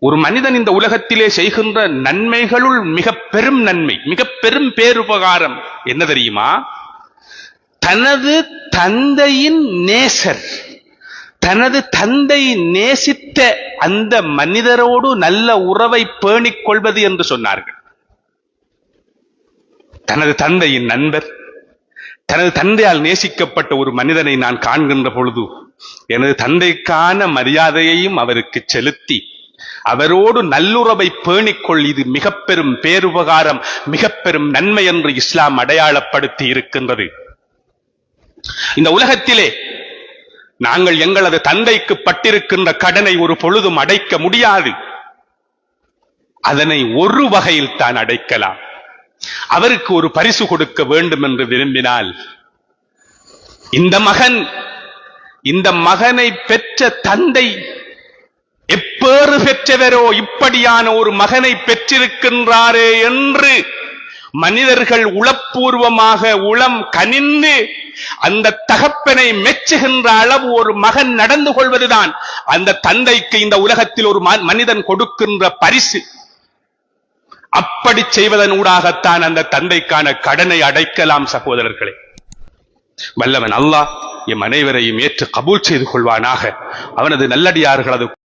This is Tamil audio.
ஒரு மனிதன் இந்த உலகத்திலே செய்கின்ற நன்மைகளுள் மிக பெரும் நன்மை மிக பெரும் பேருபகாரம் என்ன தெரியுமா? தனது தந்தையின் நேசர் தனது தந்தை நேசித்த அந்த மனிதரோடு நல்ல உறவை பேணிக் கொள்வது என்று சொன்னார்கள். தனது தந்தையின் நண்பர் தனது தந்தையால் நேசிக்கப்பட்ட ஒரு மனிதனை நான் காண்கின்ற பொழுது எனது தந்தைக்கான மரியாதையையும் அவருக்கு செலுத்தி அவரோடு நல்லுறவை பேணிக்கொள். இது மிக பெரும் பேருபகாரம் மிக பெரும் நன்மை என்று இஸ்லாம் அடையாளப்படுத்தி இருக்கின்றது. இந்த உலகத்திலே நாங்கள் எங்களது தந்தைக்கு பட்டிருக்கின்ற கடனை ஒரு பொழுதும் அடைக்க முடியாது. அதனை ஒரு வகையில் தான் அடைக்கலாம். அவருக்கு ஒரு பரிசு கொடுக்க வேண்டும் என்று விரும்பினால் இந்த மகன் இந்த மகனை பெற்ற தந்தை பெற்றவரோ இப்படியான ஒரு மகனை பெற்றிருக்கின்றாரே என்று மனிதர்கள் உளப்பூர்வமாக உளம் கனிந்து அந்த தகப்பனை மெச்சுகின்ற அளவு ஒரு மகன் நடந்து கொள்வதுதான் அந்த தந்தைக்கு இந்த உலகத்தில் ஒரு ம- மனிதன் கொடுக்கின்ற பரிசு. அப்படி செய்வதனூடாகத்தான் அந்த தந்தைக்கான கடனை அடைக்கலாம் சகோதரர்களே. வல்லவன் அல்லாஹ் என் அனைவரையும் ஏற்று கபூல் செய்து கொள்வானாக. அவனது நல்லடியார்களது